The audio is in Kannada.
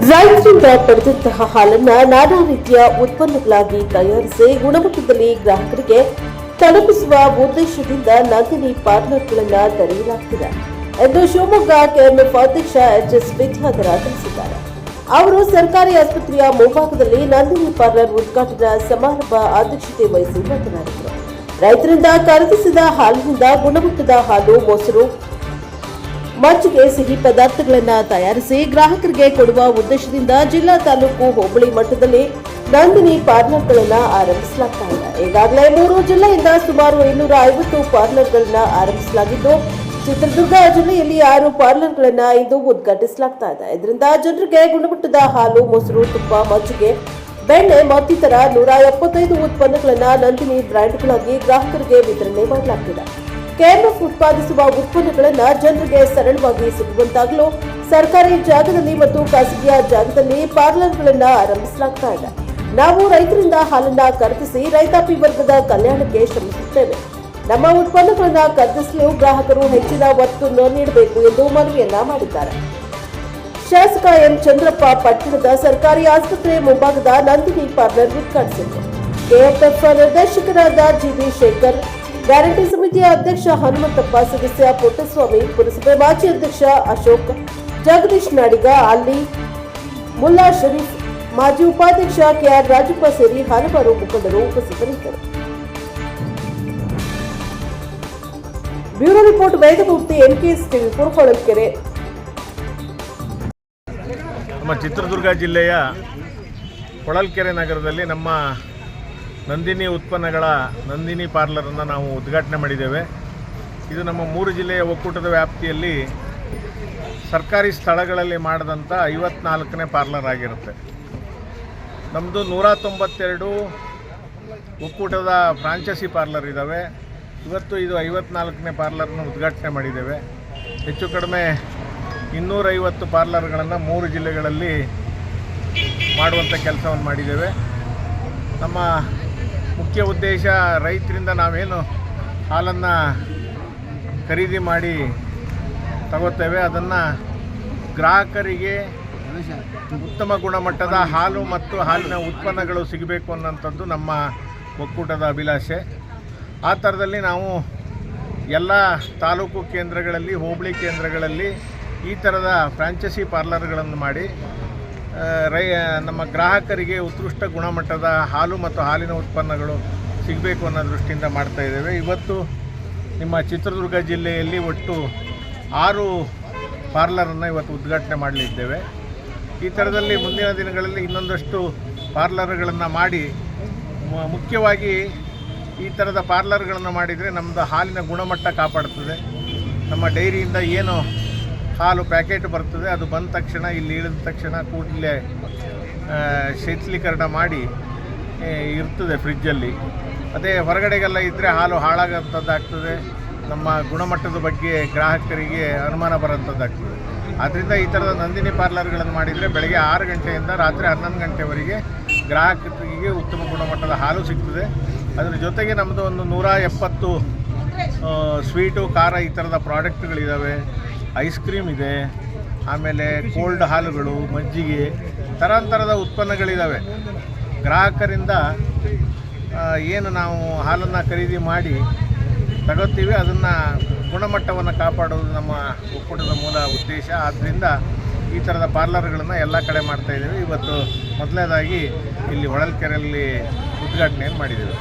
ರೈತರಿಂದ ಪಡೆದಂತಹ ಹಾಲನ್ನ ನಾನಾ ರೀತಿಯ ಉತ್ಪನ್ನಗಳಾಗಿ ತಯಾರಿಸಿ ಗುಣಮಟ್ಟದಲ್ಲಿ ಗ್ರಾಹಕರಿಗೆ ತಲುಪಿಸುವ ಉದ್ದೇಶದಿಂದ ನಂದಿನಿ ಪಾರ್ಲರ್ಗಳನ್ನ ತೆರೆಯಲಾಗ್ತಿದೆ ಎಂದು ಶಿವಮೊಗ್ಗ ಕೆಎಂಎಫ್ ಅಧ್ಯಕ್ಷ ಎಚ್ ಎಸ್ ವಿದ್ಯಾಧರ ತಿಳಿಸಿದ್ದಾರೆ. ಅವರು ಸರ್ಕಾರಿ ಆಸ್ಪತ್ರೆಯ ಮುಂಭಾಗದಲ್ಲಿ ನಂದಿನಿ ಪಾರ್ಲರ್ ಉದ್ಘಾಟನಾ ಸಮಾರಂಭ ಅಧ್ಯಕ್ಷತೆ ವಹಿಸಿ ಮಾತನಾಡಿದರು. ರೈತರಿಂದ ಖರೀದಿಸಿದ ಹಾಲಿನಿಂದ ಗುಣಮಟ್ಟದ ಹಾಲು, ಮೊಸರು ಮಜ್ಜಿಗೆ, ಸಿಹಿ ಪದಾರ್ಥಗಳನ್ನು ತಯಾರಿಸಿ ಗ್ರಾಹಕರಿಗೆ ಕೊಡುವ ಉದ್ದೇಶದಿಂದ ಜಿಲ್ಲಾ ತಾಲೂಕು ಹೋಬಳಿ ಮಟ್ಟದಲ್ಲಿ ನಂದಿನಿ ಪಾರ್ಲರ್ಗಳನ್ನು ಆರಂಭಿಸಲಾಗ್ತಾ ಇದೆ. ಈಗಾಗಲೇ ಮೂರು ಜಿಲ್ಲೆಯಿಂದ ಸುಮಾರು ಇನ್ನೂರ ಐವತ್ತು ಪಾರ್ಲರ್ಗಳನ್ನು ಆರಂಭಿಸಲಾಗಿದ್ದು, ಚಿತ್ರದುರ್ಗ ಜಿಲ್ಲೆಯಲ್ಲಿ ಆರು ಪಾರ್ಲರ್ಗಳನ್ನು ಇಂದು ಉದ್ಘಾಟಿಸಲಾಗ್ತಾ ಇದೆ. ಇದರಿಂದ ಜನರಿಗೆ ಗುಣಮಟ್ಟದ ಹಾಲು, ಮೊಸರು, ತುಪ್ಪ, ಮಜ್ಜಿಗೆ, ಬೆಣ್ಣೆ ಮತ್ತಿತರ ನೂರ ಎಪ್ಪತ್ತೈದು ಉತ್ಪನ್ನಗಳನ್ನು ನಂದಿನಿ ಬ್ರ್ಯಾಂಡ್ಗಳಾಗಿ ಗ್ರಾಹಕರಿಗೆ ವಿತರಣೆ ಮಾಡಲಾಗ್ತಿದೆ. ಕೆಎಂಎಫ್ ಉತ್ಪಾದಿಸುವ ಉತ್ಪನ್ನಗಳನ್ನು ಜನರಿಗೆ ಸರಳವಾಗಿ ಸಿಗುವಂತಾಗಲು ಸರ್ಕಾರಿ ಜಾಗದಲ್ಲಿ ಮತ್ತು ಖಾಸಗಿಯ ಜಾಗದಲ್ಲಿ ಪಾರ್ಲರ್ಗಳನ್ನು ಆರಂಭಿಸಲಾಗ್ತಾ ಇದೆ. ನಾವು ರೈತರಿಂದ ಹಾಲನ್ನ ಖರೀದಿಸಿ ರೈತಾಪಿ ವರ್ಗದ ಕಲ್ಯಾಣಕ್ಕೆ ಶ್ರಮಿಸುತ್ತೇವೆ. ನಮ್ಮ ಉತ್ಪನ್ನಗಳನ್ನ ಖರೀದಿಸಲು ಗ್ರಾಹಕರು ಹೆಚ್ಚಿನ ಒತ್ತು ನೀಡಬೇಕು ಎಂದು ಮನವಿಯನ್ನ ಮಾಡಿದ್ದಾರೆ. ಶಾಸಕ ಎಂ ಚಂದ್ರಪ್ಪ ಪಟ್ಟಣದ ಸರ್ಕಾರಿ ಆಸ್ಪತ್ರೆ ಮುಂಭಾಗದ ನಂದಿನಿ ಪಾರ್ಲರ್ ಉದ್ಘಾಟಿಸಿದರು. ಕೆಎಫ್ಎಫ್ ನಿರ್ದೇಶಕರಾದ ಜಿ ಶೇಖರ್ ಗ್ಯಾರಂಟಿ ಸಮಿತಿಯ ಅಧ್ಯಕ್ಷ ಹನುಮಂತಪ್ಪ, ಸದಸ್ಯ ಪುಟ್ಟಸ್ವಾಮಿ, ಪುರಸಭೆ ಮಾಜಿ ಅಧ್ಯಕ್ಷ ಅಶೋಕ್, ಜಗದೀಶ್ ನಾಡಿಗ, ಅಲ್ಲಿ ಮುಲ್ಲಾ ಶರೀಫ್, ಮಾಜಿ ಉಪಾಧ್ಯಕ್ಷ ಕೆಆರ್ ರಾಜಪ್ಪ ಸೇರಿ ಹಲವಾರು ಮುಖಂಡರು ಉಪಸ್ಥಿತರಿದ್ದರು. Bureau report Vedamurthy NKS TV four Holalkere ನಮ್ಮ ಚಿತ್ರದುರ್ಗ ಜಿಲ್ಲೆಯ ಹೊಳಲ್ಕೆರೆ ನಗರದಲ್ಲಿ ನಮ್ಮ ನಂದಿನಿ ಉತ್ಪನ್ನಗಳ ನಂದಿನಿ ಪಾರ್ಲರನ್ನು ನಾವು ಉದ್ಘಾಟನೆ ಮಾಡಿದ್ದೇವೆ. ಇದು ನಮ್ಮ ಮೂರು ಜಿಲ್ಲೆಯ ಒಕ್ಕೂಟದ ವ್ಯಾಪ್ತಿಯಲ್ಲಿ ಸರ್ಕಾರಿ ಸ್ಥಳಗಳಲ್ಲಿ ಮಾಡಿದಂಥ ಐವತ್ನಾಲ್ಕನೇ ಪಾರ್ಲರ್ ಆಗಿರುತ್ತೆ. ನಮ್ಮದು ನೂರ ತೊಂಬತ್ತೆರಡು ಒಕ್ಕೂಟದ ಫ್ರಾಂಚೈಸಿ ಪಾರ್ಲರ್ ಇದ್ದಾವೆ. ಇವತ್ತು ಇದು ಐವತ್ನಾಲ್ಕನೇ ಪಾರ್ಲರ್ನ ಉದ್ಘಾಟನೆ ಮಾಡಿದ್ದೇವೆ. ಹೆಚ್ಚು ಕಡಿಮೆ ಇನ್ನೂರೈವತ್ತು ಪಾರ್ಲರ್ಗಳನ್ನು ಮೂರು ಜಿಲ್ಲೆಗಳಲ್ಲಿ ಮಾಡುವಂಥ ಕೆಲಸವನ್ನು ಮಾಡಿದ್ದೇವೆ. ನಮ್ಮ ಮುಖ್ಯ ಉದ್ದೇಶ ರೈತರಿಂದ ನಾವೇನು ಹಾಲನ್ನು ಖರೀದಿ ಮಾಡಿ ತಗೋತೇವೆ ಅದನ್ನು ಗ್ರಾಹಕರಿಗೆ ಉತ್ತಮ ಗುಣಮಟ್ಟದ ಹಾಲು ಮತ್ತು ಹಾಲಿನ ಉತ್ಪನ್ನಗಳು ಸಿಗಬೇಕು ಅನ್ನೋಂಥದ್ದು ನಮ್ಮ ಒಕ್ಕೂಟದ ಅಭಿಲಾಷೆ. ಆ ಥರದಲ್ಲಿ ನಾವು ಎಲ್ಲ ತಾಲೂಕು ಕೇಂದ್ರಗಳಲ್ಲಿ, ಹೋಬಳಿ ಕೇಂದ್ರಗಳಲ್ಲಿ ಈ ಥರದ ಫ್ರಾಂಚೈಸಿ ಪಾರ್ಲರ್ಗಳನ್ನು ಮಾಡಿ ರೈ ನಮ್ಮ ಗ್ರಾಹಕರಿಗೆ ಉತ್ಕೃಷ್ಟ ಗುಣಮಟ್ಟದ ಹಾಲು ಮತ್ತು ಹಾಲಿನ ಉತ್ಪನ್ನಗಳು ಸಿಗಬೇಕು ಅನ್ನೋ ದೃಷ್ಟಿಯಿಂದ ಮಾಡ್ತಾ ಇದ್ದೇವೆ. ಇವತ್ತು ನಿಮ್ಮ ಚಿತ್ರದುರ್ಗ ಜಿಲ್ಲೆಯಲ್ಲಿ ಒಟ್ಟು ಆರು ಪಾರ್ಲರನ್ನು ಇವತ್ತು ಉದ್ಘಾಟನೆ ಮಾಡಲಿದ್ದೇವೆ. ಈ ಥರದಲ್ಲಿ ಮುಂದಿನ ದಿನಗಳಲ್ಲಿ ಇನ್ನೊಂದಷ್ಟು ಪಾರ್ಲರ್ಗಳನ್ನು ಮಾಡಿ ಮುಖ್ಯವಾಗಿ ಈ ಥರದ ಪಾರ್ಲರ್ಗಳನ್ನು ಮಾಡಿದರೆ ನಮ್ಮದು ಹಾಲಿನ ಗುಣಮಟ್ಟ ಕಾಪಾಡ್ತದೆ. ನಮ್ಮ ಡೈರಿಯಿಂದ ಏನು ಹಾಲು ಪ್ಯಾಕೆಟ್ ಬರ್ತದೆ, ಅದು ಬಂದ ತಕ್ಷಣ, ಇಲ್ಲಿ ಇಳಿದ ತಕ್ಷಣ ಕೂಡಲೇ ಶೀತಲೀಕರಣ ಮಾಡಿ ಇರ್ತದೆ ಫ್ರಿಜ್ಜಲ್ಲಿ. ಅದೇ ಹೊರಗಡೆಗೆಲ್ಲ ಇದ್ದರೆ ಹಾಲು ಹಾಳಾಗೋಂಥದ್ದಾಗ್ತದೆ ನಮ್ಮ ಗುಣಮಟ್ಟದ ಬಗ್ಗೆ ಗ್ರಾಹಕರಿಗೆ ಅನುಮಾನ ಬರೋಂಥದ್ದಾಗ್ತದೆ ಆದ್ದರಿಂದ ಈ ಥರದ ನಂದಿನಿ ಪಾರ್ಲರ್ಗಳನ್ನು ಮಾಡಿದರೆ ಬೆಳಗ್ಗೆ ಆರು ಗಂಟೆಯಿಂದ ರಾತ್ರಿ ಹನ್ನೊಂದು ಗಂಟೆವರೆಗೆ ಗ್ರಾಹಕರಿಗೆ ಉತ್ತಮ ಗುಣಮಟ್ಟದ ಹಾಲು ಸಿಗ್ತದೆ. ಅದರ ಜೊತೆಗೆ ನಮ್ಮದು ಒಂದು ನೂರ ಎಪ್ಪತ್ತು ಸ್ವೀಟು, ಖಾರ ಈ ಥರದ ಪ್ರಾಡಕ್ಟ್ಗಳಿದ್ದಾವೆ ಐಸ್ ಕ್ರೀಮ್ ಇದೆ, ಆಮೇಲೆ ಕೋಲ್ಡ್ ಹಾಲುಗಳು, ಮಜ್ಜಿಗೆ ಥರಾಂಥರದ ಉತ್ಪನ್ನಗಳಿದ್ದಾವೆ ಗ್ರಾಹಕರಿಂದ ಏನು ನಾವು ಹಾಲನ್ನು ಖರೀದಿ ಮಾಡಿ ತಗೋತೀವಿ, ಅದನ್ನು ಗುಣಮಟ್ಟವನ್ನು ಕಾಪಾಡೋದು ನಮ್ಮ ಒಕ್ಕೂಟದ ಮೂಲ ಉದ್ದೇಶ. ಆದ್ದರಿಂದ ಈ ಥರದ ಪಾರ್ಲರ್ಗಳನ್ನು ಎಲ್ಲ ಕಡೆ ಮಾಡ್ತಾಯಿದ್ದೀವಿ ಇವತ್ತು ಮೊದಲನೇದಾಗಿ ಇಲ್ಲಿ ಹೊಳಲ್ಕೆರೆಯಲ್ಲಿ ಉದ್ಘಾಟನೆಯನ್ನು ಮಾಡಿದ್ದೇವೆ.